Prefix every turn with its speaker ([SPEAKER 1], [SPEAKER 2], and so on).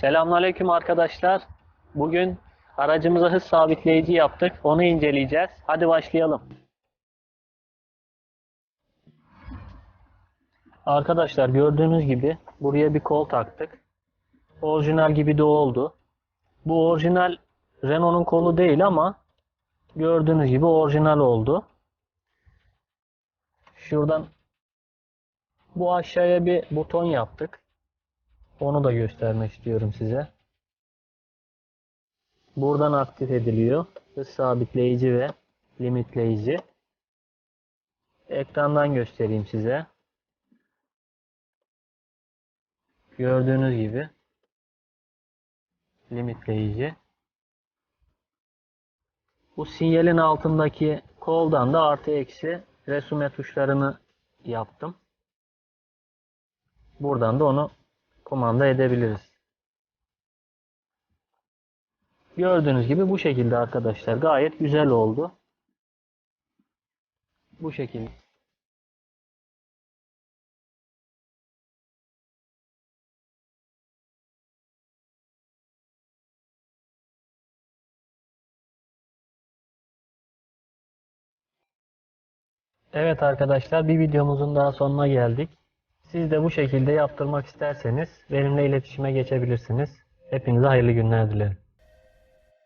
[SPEAKER 1] Selamünaleyküm arkadaşlar. Bugün aracımıza hız sabitleyici yaptık. Onu inceleyeceğiz. Hadi başlayalım. Arkadaşlar gördüğünüz gibi buraya bir kol taktık. Orijinal gibi de oldu. Bu orijinal Renault'un kolu değil ama gördüğünüz gibi orijinal oldu. Şuradan bu aşağıya bir buton yaptık. Onu da göstermek istiyorum size. Buradan aktif ediliyor. Hız sabitleyici ve limitleyici. Ekrandan göstereyim size. Gördüğünüz gibi limitleyici. Bu sinyalin altındaki koldan da artı eksi resume tuşlarını yaptım. Buradan da onu kumanda edebiliriz. Gördüğünüz gibi bu şekilde arkadaşlar. Gayet güzel oldu. Bu şekilde. Evet arkadaşlar bir videomuzun daha sonuna geldik. Siz de bu şekilde yaptırmak isterseniz benimle iletişime geçebilirsiniz. Hepinize hayırlı günler dilerim.